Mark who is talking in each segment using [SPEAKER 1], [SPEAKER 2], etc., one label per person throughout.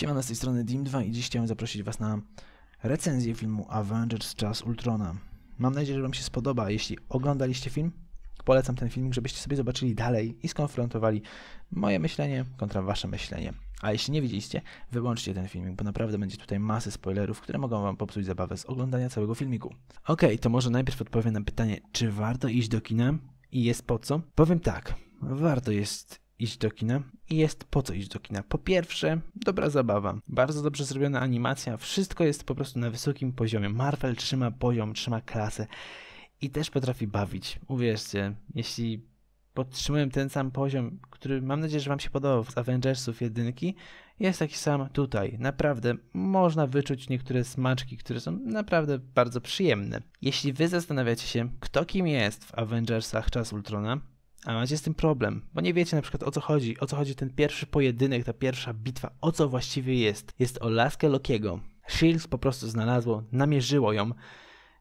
[SPEAKER 1] Siemano, z tej strony Dim2 i dziś chciałem zaprosić Was na recenzję filmu Avengers Czas Ultrona. Mam nadzieję, że Wam się spodoba. Jeśli oglądaliście film, polecam ten filmik, żebyście sobie zobaczyli dalej i skonfrontowali moje myślenie kontra Wasze myślenie. A jeśli nie widzieliście, wyłączcie ten filmik, bo naprawdę będzie tutaj masy spoilerów, które mogą Wam popsuć zabawę z oglądania całego filmiku. Ok, to może najpierw odpowiem na pytanie, czy warto iść do kina i jest po co? Powiem tak, warto jest iść do kina i jest po co iść do kina. Po pierwsze, dobra zabawa, bardzo dobrze zrobiona animacja, wszystko jest po prostu na wysokim poziomie. Marvel trzyma poziom, trzyma klasę i też potrafi bawić. Uwierzcie, jeśli podtrzymuję ten sam poziom, który mam nadzieję, że Wam się podobał z Avengersów jedynki, jest taki sam tutaj. Naprawdę można wyczuć niektóre smaczki, które są naprawdę bardzo przyjemne. Jeśli Wy zastanawiacie się, kto kim jest w Avengersach Czas Ultrona, a macie z tym problem, bo nie wiecie na przykład o co chodzi, o co chodzi ten pierwszy pojedynek, ta pierwsza bitwa, o co właściwie jest. Jest o laskę Lokiego. Shields po prostu znalazło, namierzyło ją,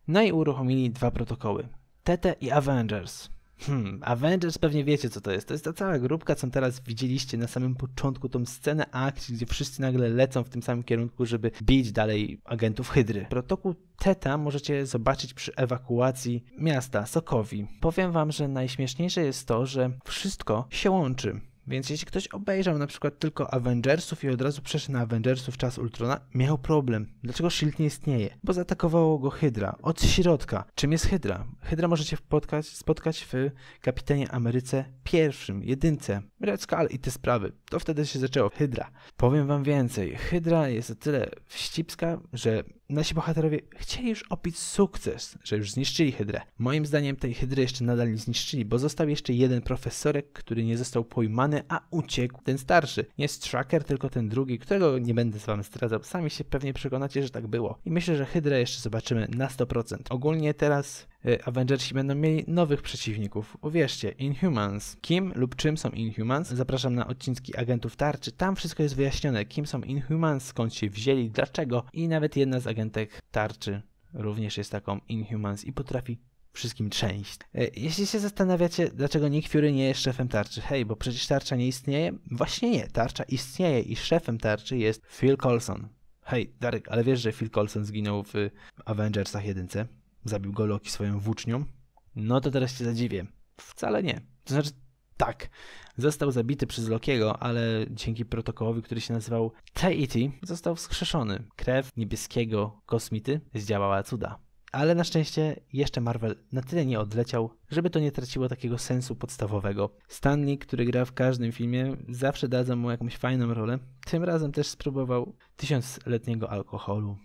[SPEAKER 1] no i uruchomili dwa protokoły. Tete i Avengers. Hmm, Avengers pewnie wiecie co to jest. To jest ta cała grupka, co teraz widzieliście na samym początku, tą scenę akcji, gdzie wszyscy nagle lecą w tym samym kierunku, żeby bić dalej agentów Hydry. Protokół Teta możecie zobaczyć przy ewakuacji miasta Sokowi. Powiem wam, że najśmieszniejsze jest to, że wszystko się łączy. Więc jeśli ktoś obejrzał na przykład tylko Avengersów i od razu przeszedł na Avengersów czas Ultrona, miał problem. Dlaczego S.H.I.E.L.D. nie istnieje? Bo zaatakowało go Hydra od środka. Czym jest Hydra? Hydra możecie spotkać, spotkać w Kapitanie Ameryce pierwszym, jedynce, Red Skull i te sprawy. To wtedy się zaczęło. Hydra. Powiem wam więcej. Hydra jest o tyle wścibska, że nasi bohaterowie chcieli już opić sukces, że już zniszczyli Hydrę. Moim zdaniem tej Hydry jeszcze nadal nie zniszczyli, bo został jeszcze jeden profesorek, który nie został pojmany, a uciekł ten starszy. Nie Tracker, tylko ten drugi, którego nie będę z wami zdradzał. Sami się pewnie przekonacie, że tak było. I myślę, że Hydrę jeszcze zobaczymy na 100%. Ogólnie teraz Avengersi będą mieli nowych przeciwników. Uwierzcie, Inhumans. Kim lub czym są Inhumans? Zapraszam na odcinki agentów tarczy. Tam wszystko jest wyjaśnione. Kim są Inhumans, skąd się wzięli, dlaczego. I nawet jedna z agentek tarczy również jest taką Inhumans i potrafi wszystkim część. E, jeśli się zastanawiacie, dlaczego Nick Fury nie jest szefem tarczy, hej, bo przecież tarcza nie istnieje? Właśnie nie, tarcza istnieje i szefem tarczy jest Phil Coulson. Hej, Darek, ale wiesz, że Phil Coulson zginął w Avengersach 1? Zabił go Loki swoją włócznią? No to teraz cię zadziwię. Wcale nie. To znaczy, tak, został zabity przez Lokiego, ale dzięki protokołowi, który się nazywał Tahiti, został wskrzeszony. Krew niebieskiego kosmity zdziałała cuda. Ale na szczęście jeszcze Marvel na tyle nie odleciał, żeby to nie traciło takiego sensu podstawowego. Stanley, który gra w każdym filmie, zawsze dadzą mu jakąś fajną rolę. Tym razem też spróbował tysiącletniego alkoholu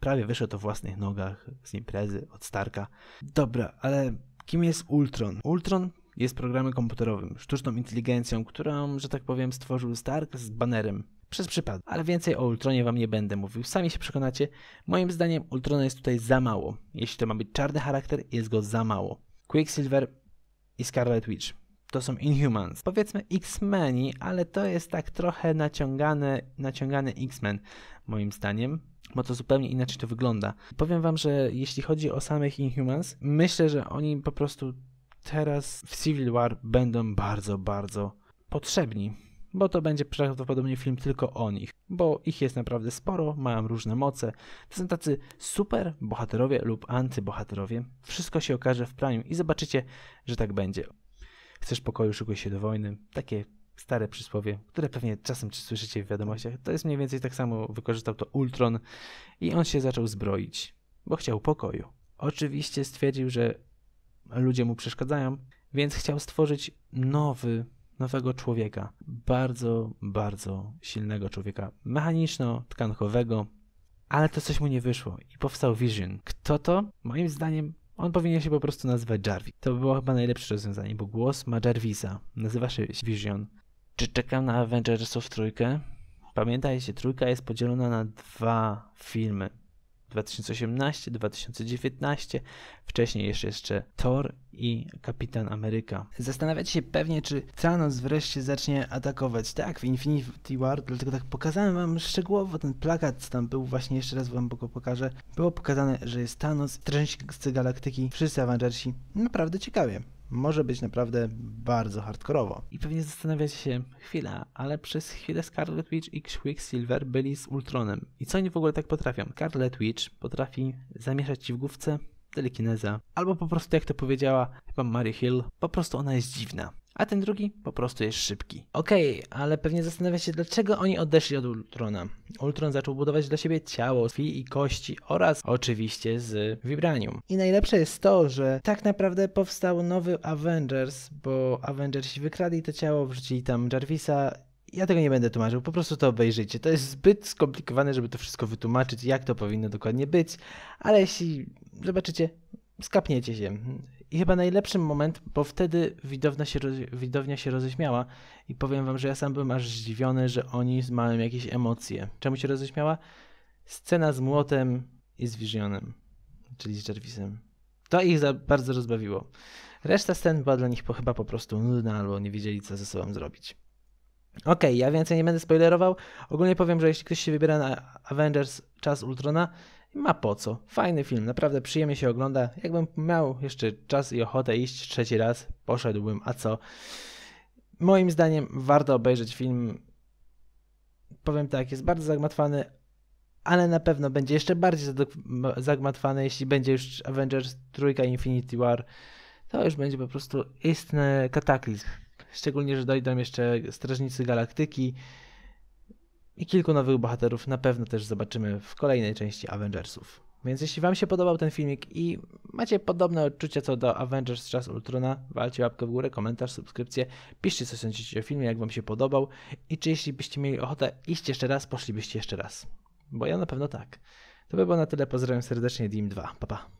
[SPEAKER 1] prawie wyszedł o własnych nogach z imprezy od Starka. Dobra, ale kim jest Ultron? Ultron jest programem komputerowym, sztuczną inteligencją, którą, że tak powiem, stworzył Stark z banerem. Przez przypadek. Ale więcej o Ultronie wam nie będę mówił. Sami się przekonacie. Moim zdaniem Ultrona jest tutaj za mało. Jeśli to ma być czarny charakter, jest go za mało. Quicksilver i Scarlet Witch. To są Inhumans. Powiedzmy X-Meni, ale to jest tak trochę naciągane, naciągany X-Men, moim zdaniem bo to zupełnie inaczej to wygląda. Powiem wam, że jeśli chodzi o samych Inhumans, myślę, że oni po prostu teraz w Civil War będą bardzo, bardzo potrzebni, bo to będzie prawdopodobnie film tylko o nich, bo ich jest naprawdę sporo, mają różne moce. To są tacy super bohaterowie lub antybohaterowie. Wszystko się okaże w praniu i zobaczycie, że tak będzie. Chcesz pokoju, szykuj się do wojny. Takie stare przysłowie, które pewnie czasem słyszycie w wiadomościach. To jest mniej więcej tak samo, wykorzystał to Ultron i on się zaczął zbroić, bo chciał pokoju. Oczywiście stwierdził, że ludzie mu przeszkadzają, więc chciał stworzyć nowy, nowego człowieka. Bardzo, bardzo silnego człowieka. Mechaniczno-tkankowego, ale to coś mu nie wyszło i powstał Vision. Kto to? Moim zdaniem on powinien się po prostu nazywać Jarvis. To by było chyba najlepsze rozwiązanie, bo głos ma Jarvisa. Nazywa się Vision. Czy czekam na Avengersów trójkę? Pamiętajcie, trójka jest podzielona na dwa filmy. 2018, 2019, wcześniej jeszcze jeszcze Thor i Kapitan Ameryka. Zastanawiacie się pewnie, czy Thanos wreszcie zacznie atakować. Tak, w Infinity War, dlatego tak pokazałem wam szczegółowo ten plakat, co tam był, właśnie jeszcze raz wam go pokażę. Było pokazane, że jest Thanos, Strażnicy Galaktyki, wszyscy Avengersi. Naprawdę ciekawie. może być naprawdę bardzo hardkorowo. I pewnie zastanawiacie się, chwila, ale przez chwilę Scarlet Witch i Quicksilver byli z Ultronem. I co oni w ogóle tak potrafią? Scarlet Witch potrafi zamieszać ci w główce telekineza, albo po prostu jak to powiedziała chyba Mary Hill, po prostu ona jest dziwna a ten drugi po prostu jest szybki. Okej, okay, ale pewnie zastanawia się, dlaczego oni odeszli od Ultrona. Ultron zaczął budować dla siebie ciało, krwi i kości oraz oczywiście z Vibranium. I najlepsze jest to, że tak naprawdę powstał nowy Avengers, bo Avengersi wykradli to ciało, wrzucili tam Jarvisa ja tego nie będę tłumaczył, po prostu to obejrzyjcie. To jest zbyt skomplikowane, żeby to wszystko wytłumaczyć, jak to powinno dokładnie być, ale jeśli zobaczycie, skapniecie się. I chyba najlepszy moment, bo wtedy widownia się, widownia się roześmiała i powiem wam, że ja sam byłem aż zdziwiony, że oni mają jakieś emocje. Czemu się roześmiała? Scena z młotem i z Visionem, czyli z Jarvisem. To ich za bardzo rozbawiło. Reszta scen była dla nich po, chyba po prostu nudna albo nie wiedzieli, co ze sobą zrobić. Okej, okay, ja więcej nie będę spoilerował. Ogólnie powiem, że jeśli ktoś się wybiera na Avengers Czas Ultrona, ma po co. Fajny film, naprawdę przyjemnie się ogląda. Jakbym miał jeszcze czas i ochotę iść trzeci raz, poszedłbym, a co? Moim zdaniem warto obejrzeć film. Powiem tak, jest bardzo zagmatwany, ale na pewno będzie jeszcze bardziej zagmatwany, jeśli będzie już Avengers trójka Infinity War. To już będzie po prostu istny kataklizm. Szczególnie, że dojdą jeszcze Strażnicy Galaktyki i kilku nowych bohaterów na pewno też zobaczymy w kolejnej części Avengersów. Więc jeśli Wam się podobał ten filmik i macie podobne odczucia co do Avengers Czas Ultrona, walcie łapkę w górę, komentarz, subskrypcję, piszcie co sądzicie o filmie, jak Wam się podobał i czy jeśli byście mieli ochotę iść jeszcze raz, poszlibyście jeszcze raz. Bo ja na pewno tak. To by było na tyle, pozdrawiam serdecznie, Dim 2, pa pa.